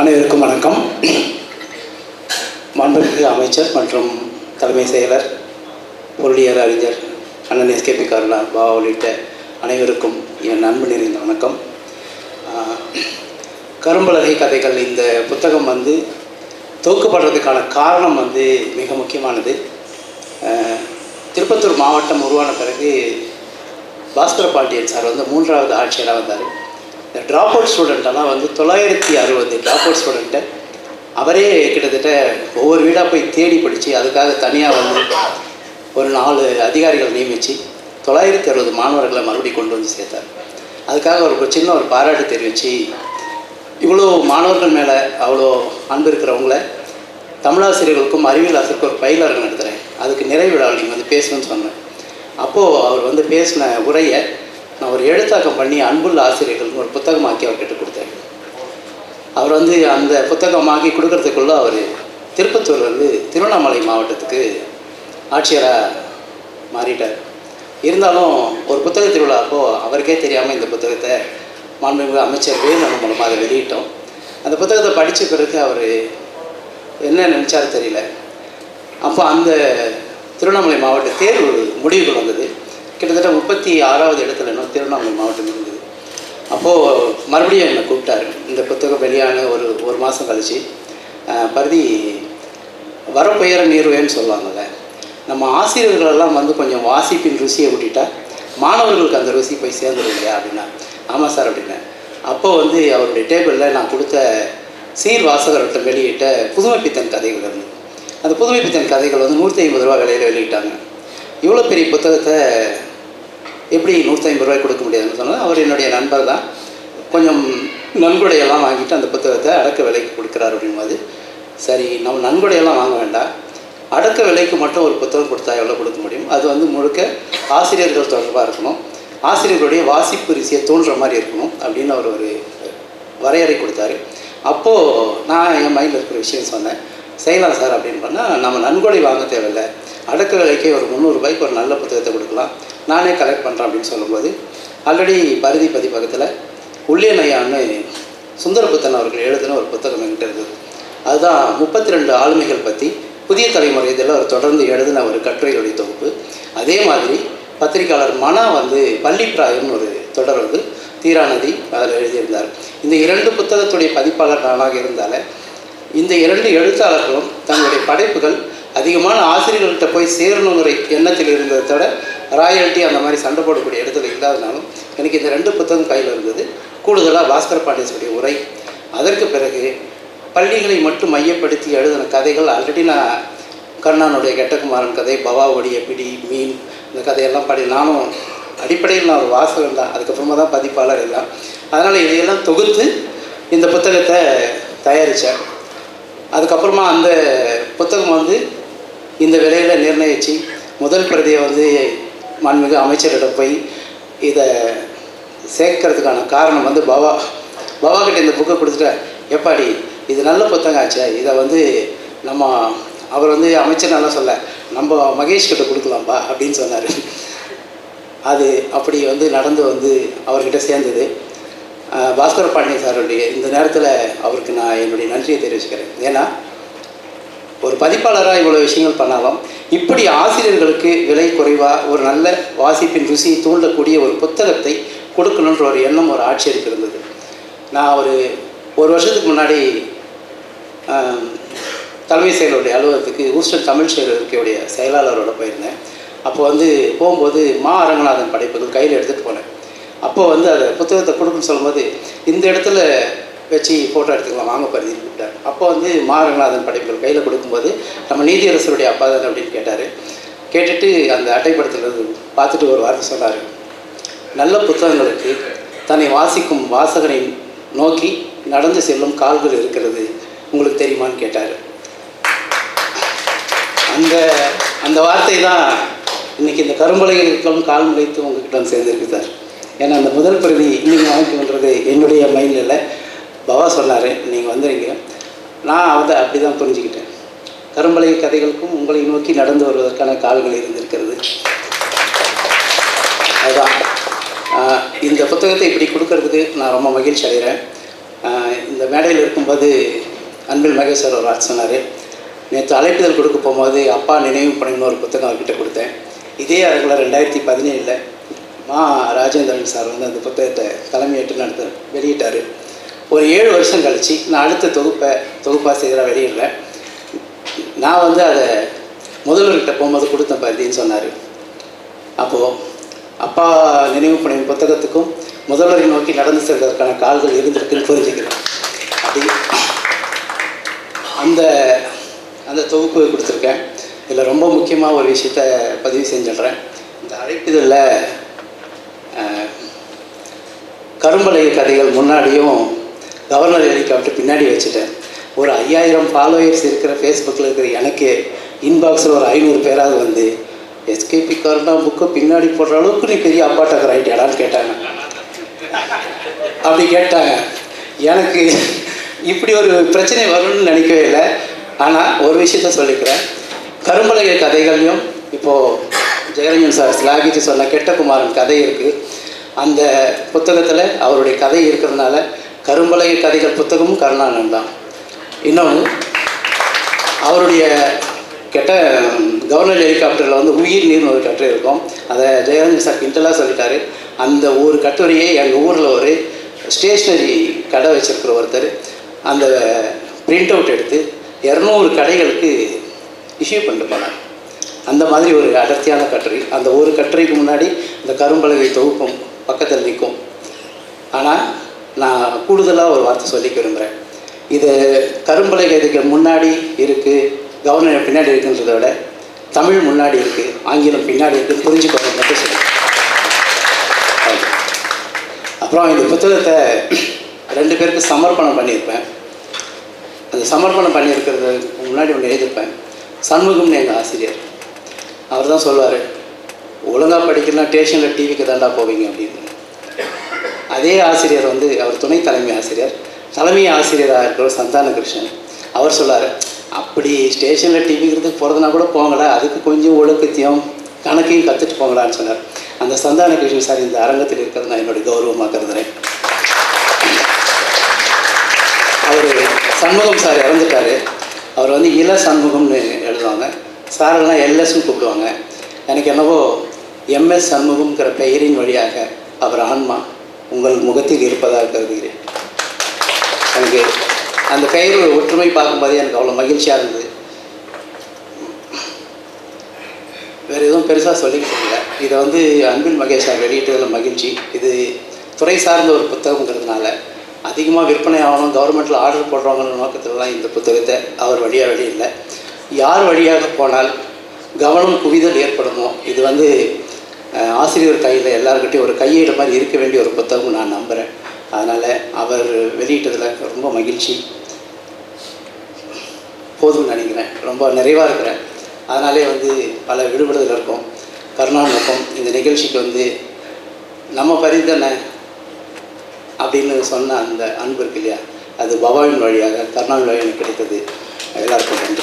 அனைவருக்கும் வணக்கம். மாண்புமிகு அமைச்சர் மற்றும் தலைமை செயலர் பொருளியல் அறிஞர் அண்ணன் எஸ்கேபி கருணா பாபா உள்ளிட்ட அனைவருக்கும் என் நண்பு நிறைந்த வணக்கம். கரும்பலகை கதைகள் இந்த புத்தகம் வந்து தொகுக்கப்படுறதுக்கான காரணம் வந்து மிக முக்கியமானது. திருப்பத்தூர் மாவட்டம் உருவான பிறகு பாஸ்கர பாண்டியன் சார் வந்து மூன்றாவது ஆட்சியராக வந்தார். இந்த ட்ராப் அவுட் ஸ்டூடெண்ட்டெல்லாம் வந்து தொள்ளாயிரத்தி அறுபது ட்ராப் அவுட் ஸ்டூடெண்ட்டை அவரே கிட்டத்தட்ட ஒவ்வொரு வீடாக போய் தேடி படித்து அதுக்காக தனியாக வந்து ஒரு நாலு அதிகாரிகள் நியமித்து தொள்ளாயிரத்தி அறுபது மாணவர்களை மறுபடியும் கொண்டு வந்து சேர்த்தார். அதுக்காக ஒரு சின்ன ஒரு பாராட்டு தெரிவித்து இவ்வளோ மாணவர்கள் மேலே அவ்வளோ அன்பு இருக்கிறவங்கள தமிழாசிரியர்களுக்கும் அறிவியல் ஆசிரியருக்கும் ஒரு பயிலரங்கம் நடத்துகிறேன் அதுக்கு நிறைவிழாவில் நீங்கள் வந்து பேசணும்னு சொன்னேன். அப்போது அவர் வந்து பேசின உரையை நான் ஒரு எழுத்தாக்கம் பண்ணி அன்புள்ள ஆசிரியர்கள்னு ஒரு புத்தகமாக்கி அவர்கிட்ட கொடுத்தேன். அவர் வந்து அந்த புத்தகமாக்கி கொடுக்கறதுக்குள்ள அவர் திருப்பத்தூர்லேருந்து திருவண்ணாமலை மாவட்டத்துக்கு ஆட்சியராக மாறிட்டார். இருந்தாலும் ஒரு புத்தக திருவிழா அப்போது அவருக்கே தெரியாமல் இந்த புத்தகத்தை மாண்புமிகு அமைச்சர் வேலு மூலமாக அதை வெளியிட்டோம். அந்த புத்தகத்தை படித்த பிறகு அவர் என்ன நினச்சாரு தெரியல. அப்போ அந்த திருவண்ணாமலை மாவட்ட தேர்வு முடிவுகள் வந்தது. கிட்டத்தட்ட முப்பத்தி ஆறாவது இடத்துல இன்னும் திருவண்ணாமலை மாவட்டம் இருந்தது. அப்போது மறுபடியும் என்னை கூப்பிட்டாரு. இந்த புத்தகம் வெளியான ஒரு ஒரு மாதம் கழிச்சு பருதி பருதி வரப்புயர நீர்வேன்னு சொல்லுவாங்கல்ல நம்ம ஆசிரியர்களெல்லாம் வந்து கொஞ்சம் வாசிப்பின் ருசியை விட்டுட்டா மாணவர்களுக்கு அந்த ருசி போய் சேர்ந்துடும் இல்லையா? அப்படின்னா ஆமாம் சார் அப்படின்னேன். அப்போ வந்து அவருடைய டேபிளில் நான் கொடுத்த சீர் வாசகர்கிட்ட வெளியிட்ட புதுமை பித்தன் கதைகள் இருந்தது. அந்த புதுமை பித்தன் கதைகள் வந்து நூற்றி ஐம்பது ரூபா விலையில் வெளியிட்டாங்க. இவ்வளோ பெரிய புத்தகத்தை எப்படி நூற்றி ஐம்பது ரூபாய் கொடுக்க முடியாதுன்னு சொன்னால் அவர் என்னுடைய நண்பர் தான். கொஞ்சம் நன்கொடையெல்லாம் வாங்கிட்டு அந்த புத்தகத்தை அடக்க விலைக்கு கொடுக்குறாரு அப்படிங்கும்போது சரி நம்ம நன்கொடையெல்லாம் வாங்க வேண்டாம். அடக்க விலைக்கு மட்டும் ஒரு புத்தகம் கொடுத்தா எவ்வளோ கொடுக்க முடியும்? அது வந்து முழுக்க ஆசிரியர்கள் தொடர்பாக இருக்கணும். ஆசிரியர்களுடைய வாசிப்பு ரிசியை தோன்ற மாதிரி இருக்கணும் அப்படின்னு அவர் ஒரு வரையறை கொடுத்தாரு. அப்போது நான் என் மைண்டில் இருக்கிற விஷயம் சொன்னேன். செய்யலாம் சார் அப்படின்னு பண்ணால் நம்ம நன்கொடை வாங்க தேவையில்லை. அடக்க விலைக்கே ஒரு முந்நூறுபாய்க்கு ஒரு நல்ல புத்தகத்தை கொடுக்கலாம். நானே கலெக்ட் பண்ணுறேன் அப்படின்னு சொல்லும்போது ஆல்ரெடி பருதி பதிப்பகத்தில் உள்ளே நையான்னு சுந்தரபுத்தன் அவர்கள் எழுதின ஒரு புத்தகம் என்கிட்ட இருந்தது. அதுதான் முப்பத்தி ரெண்டு ஆளுமைகள் பற்றி புதிய தலைமுறை இதில் அவர் தொடர்ந்து எழுதின ஒரு கட்டுரைகளுடைய தொகுப்பு. அதே மாதிரி பத்திரிக்கையாளர் மனா வந்து பள்ளிப்பிராயம்னு ஒரு தொடர் வந்து தீராநதி அதில் எழுதியிருந்தார். இந்த இரண்டு புத்தகத்துடைய பதிப்பாளர் நானாக இருந்தால இந்த இரண்டு எழுத்தாளர்களும் தங்களுடைய படைப்புகள் அதிகமான ஆசிரியர்கள்ட்ட போய் சேரணுங்கிற எண்ணத்தில் இருந்ததை விட ராயல்ட்டி அந்த மாதிரி சண்டை போடக்கூடிய இடத்துல இல்லாதனாலும் எனக்கு இந்த ரெண்டு புத்தகம் கையில் இருந்தது. கூடுதலாக பாஸ்கர் பாண்டியனுடைய உரை. அதற்கு பிறகு பள்ளிகளை மட்டும் மையப்படுத்தி எழுதின கதைகள் ஆல்ரெடி நான் கண்ணானுடைய கெட்டகுமாரன் கதை பவாவுடைய பிடி மீன் இந்த கதையெல்லாம் படி நானும் அடிப்படையில் நான் ஒரு வாசகன் தான். அதுக்கப்புறமா தான் பதிப்பாளர் எல்லாம். அதனால் இதையெல்லாம் தொகுத்து இந்த புத்தகத்தை தயாரித்தேன் அதுக்கப்புறமா அந்த புத்தகம் வந்து இந்த விலையில் நிர்ணயித்து முதல் பிரதியை வந்து மாண்புமிகு அமைச்சரிடம் போய் இதை சேர்க்கறதுக்கான காரணம் வந்து பவா பவா கிட்ட இந்த புக்கை கொடுத்துட்டு எப்பாடி இது நல்ல புத்தகம் ஆச்சே. இதை வந்து நம்ம அவர் வந்து அமைச்சர் நல்லா சொல்ல நம்ம மகேஷ் கிட்ட கொடுக்கலாம்ப்பா அப்படின்னு சொன்னார். அது அப்படி வந்து நடந்து வந்து அவர்கிட்ட சேர்ந்தது. பாஸ்கர பாண்டியன் சாருடைய இந்த நேரத்தில் அவருக்கு நான் என்னுடைய நன்றியை தெரிவிச்சுக்கிறேன். ஏன்னா ஒரு பதிப்பாளராக இவ்வளோ விஷயங்கள் பண்ணாலும் இப்படி ஆசிரியர்களுக்கு விலை குறைவாக ஒரு நல்ல வாசிப்பின் ருசியை தூண்டக்கூடிய ஒரு புத்தகத்தை கொடுக்கணுன்ற ஒரு எண்ணம் ஒரு ஆட்சியருக்கு இருந்தது. நான் ஒரு ஒரு வருஷத்துக்கு முன்னாடி தலைமை செயலருடைய அலுவலகத்துக்கு ஹூஸ்டன் தமிழ் செயலருக்கையுடைய செயலாளரோட போயிருந்தேன். அப்போ வந்து போகும்போது மா அரங்கநாதன் படைப்புகள் கையில் எடுத்துகிட்டு போனேன். அப்போ வந்து அதை புத்தகத்தை கொடுக்குன்னு சொல்லும்போது இந்த இடத்துல வச்சு ஃபோட்டோ எடுத்துக்கலாம் வாங்க பரிதி கூப்பிட்டார். அப்போ வந்து மாரங்கநாதன் படைப்புகள் கையில் கொடுக்கும்போது நம்ம நீதியரசருடைய அப்பா தானே அப்படின்னு கேட்டார். கேட்டுட்டு அந்த அட்டைப்படத்தில் பார்த்துட்டு ஒரு வார்த்தை சொன்னார். நல்ல புத்தகங்களுக்கு தன்னை வாசிக்கும் வாசகனை நோக்கி நடந்து செல்லும் கால்கள் இருக்கிறது. உங்களுக்கு தெரியுமான்னு கேட்டார். அந்த அந்த வார்த்தை தான் இன்னைக்கு இந்த கரும்பலைகளுக்கும் கால் முளைத்து உங்ககிட்ட வந்து சேர்ந்துருக்கு சார். ஏன்னா அந்த முதல் பிரதி நீங்கள் வாங்கிக்கின்றது என்னுடைய மைண்டில் இல்லை. பவா சொன்னார் நீங்கள் வந்துடுங்க நான் அதை அப்படி தான் புரிஞ்சுக்கிட்டேன். கரும்பலை கதைகளுக்கும் உங்களை நோக்கி நடந்து வருவதற்கான கால்கள் இருந்திருக்கிறது. அதுதான். இந்த புத்தகத்தை இப்படி கொடுக்கறதுக்கு நான் ரொம்ப மகிழ்ச்சி அடைகிறேன். இந்த மேடையில் இருக்கும்போது அன்பில் மகேஸ்வரர் ராஜ் சொன்னார். நேற்று அழைப்புதல் கொடுக்க போகும்போது அப்பா நினைவு பணின்னு ஒரு புத்தகம் அவர்கிட்ட கொடுத்தேன். இதே அரங்கில் ரெண்டாயிரத்தி பதினேழில் மா ராஜேந்திரன் சார் வந்து அந்த புத்தகத்தை தலைமையேற்று நடத்த வெளியிட்டார். ஒரு ஏழு வருஷம் கழித்து நான் அடுத்த தொகுப்பை தொகுப்பாசிரியராக வெளியிடுறேன் நான் வந்து அதை முதல்வர்கிட்ட போகும்போது கொடுத்தேன் பதின்னு சொன்னார். அப்போது அப்பா நினைவு பணியும் புத்தகத்துக்கும் முதல்வரை நோக்கி நடந்து செல்வதற்கான கால்கள் இருந்திருக்குன்னு புரிஞ்சுக்கிறேன். அப்படி அந்த அந்த தொகுப்பு கொடுத்துருக்கேன். இதில் ரொம்ப முக்கியமாக ஒரு விஷயத்த பதிவு செஞ்சிடுறேன் இந்த அழைப்பிதழில் கரும்பலை கதைகள் முன்னாடியும் கவர்னர் ஹெலிகாப்டர் பின்னாடி வச்சுட்டேன். ஒரு ஐயாயிரம் ஃபாலோயர்ஸ் இருக்கிற ஃபேஸ்புக்கில் இருக்கிற எனக்கு இன்பாக்ஸில் ஒரு ஐநூறு பேராவது வந்து எஸ்கேபி கருணா புக்கை பின்னாடி போடுற அளவுக்கு நீ பெரிய அப்பாட்டக்கர் ஆகிட்டியாடான்னு கேட்டாங்க. அப்படி கேட்டாங்க. எனக்கு இப்படி ஒரு பிரச்சனை வரும்னு நினைக்கவே இல்லை. ஆனால் ஒரு விஷயத்த சொல்லிக்கிறேன். கரும்பலகை கதைகள்லையும் இப்போது ஜெயரஞ்சன் சார் ஸ்லாகிச்சு சொன்ன கெட்டகுமாரன் கதை இருக்குது அந்த புத்தகத்தில் அவருடைய கதை இருக்கிறதுனால கரும்பலகை கதைகள் புத்தகமும் கருணாகரன் தான். இன்னொன்று அவருடைய கெட்ட கவர்னர் ஹெலிகாப்டரில் வந்து உயிர் நீர்னு ஒரு கட்டுரை இருக்கும். அதை ஜெயரஞ்சன் சார் கிண்டலாக சொல்லிட்டாரு. அந்த ஒரு கட்டுரையை எங்கள் ஊரில் ஒரு ஸ்டேஷ்னரி கடை வச்சிருக்கிற ஒருத்தர் அந்த பிரிண்ட் அவுட் எடுத்து இரநூறு கடைகளுக்கு இஷ்யூ பண்ணிட்டு போனார். அந்த மாதிரி ஒரு அடர்த்தியான கட்டுரை. அந்த ஒரு கட்டுரைக்கு முன்னாடி இந்த கரும்பலகை தொகுப்பும் பக்கத்தில் நிற்கும். ஆனால் நான் கூடுதலாக ஒரு வார்த்தை சொல்லிக்க விரும்புகிறேன். இது கரும்பலை இதுக்கு முன்னாடி இருக்குது கவர்னர் பின்னாடி இருக்குன்றத விட தமிழ் முன்னாடி இருக்குது ஆங்கிலம் பின்னாடி இருக்குன்னு புரிஞ்சுக்கோங்க மட்டும் சொல்லுங்கள் அப்புறம் இந்த புத்தகத்தை ரெண்டு பேருக்கு சமர்ப்பணம் பண்ணியிருப்பேன். அந்த சமர்ப்பணம் பண்ணியிருக்கிறது முன்னாடி ஒன்று எழுதியிருப்பேன். சண்முகம்னு எங்கள் ஆசிரியர். அவர் தான் சொல்லுவார் ஒழுங்காக படிக்கிறனா ஸ்டேஷனில் டிவிக்கு தாண்டா போவீங்க அப்படின்னு. அதே ஆசிரியர் வந்து அவர் துணை தலைமை ஆசிரியர் தலைமை ஆசிரியராக இருக்கிற சந்தான கிருஷ்ணன் அவர் சொல்லார் அப்படி ஸ்டேஷனில் டிவிங்கிறதுக்கு போகிறதுனா கூட போங்களா அதுக்கு கொஞ்சம் ஒழுக்கத்தையும் கணக்கையும் கற்றுட்டு போங்களான்னு சொன்னார். அந்த சந்தான கிருஷ்ணன் சார் இந்த அரங்கத்தில் இருக்கிறது நான் என்னுடைய கௌரவமாக கருதுறேன். அவர் சண்முகம் சார் இறந்துட்டார். அவர் வந்து இள சண்முகம்னு எழுதுவாங்க. சாரெல்லாம் எல்எஸ்ன்னு கூப்பிடுவாங்க. எனக்கு என்னவோ எம்எஸ் சண்முகம்ங்கிற பெயரின் வழியாக அவர் ஆன்மா உங்கள் முகத்தில் இருப்பதாக கருதுகிறேன். எனக்கு அந்த கயிறு ஒற்றுமை பார்க்கும்போதே எனக்கு அவ்வளோ மகிழ்ச்சியாக இருந்தது. வேறு எதுவும் பெருசாக சொல்லிக்கிட்டு இல்லை இதை வந்து அன்பில் மகேஷ் வெளியிட்டதில் மகிழ்ச்சி. இது துறை சார்ந்த ஒரு புத்தகங்கிறதுனால அதிகமாக விற்பனை ஆகணும் கவர்மெண்ட்டில் ஆர்டர் போடுறவங்கிற தான் இந்த புத்தகத்தை அவர் வழியாக வெளியில்லை யார் வழியாக போனால் கவனம் குவிதல் ஏற்படுமோ? இது வந்து ஆசிரியர் கையில் எல்லாருக்கிட்டையும் ஒரு கையேடு மாதிரி இருக்க வேண்டிய ஒரு புத்தகம் நான் நம்புகிறேன் அதனால் அவர் வெளியிட்டதில் ரொம்ப மகிழ்ச்சி. போதும்னு நினைக்கிறேன். ரொம்ப நிறைவாக இருக்கிறேன். அதனாலே வந்து பல விடுபடுதல் இருக்கும். கருணாநோக்கம் இந்த நிகழ்ச்சிக்கு வந்து நம்ம பரிந்தனை அப்படின்னு சொன்ன அந்த அன்பு இருக்கு இல்லையா? அது பவாவின் வழியாக கருணாவின் வழியாக கிடைத்தது. எல்லாருக்கும் நன்றி.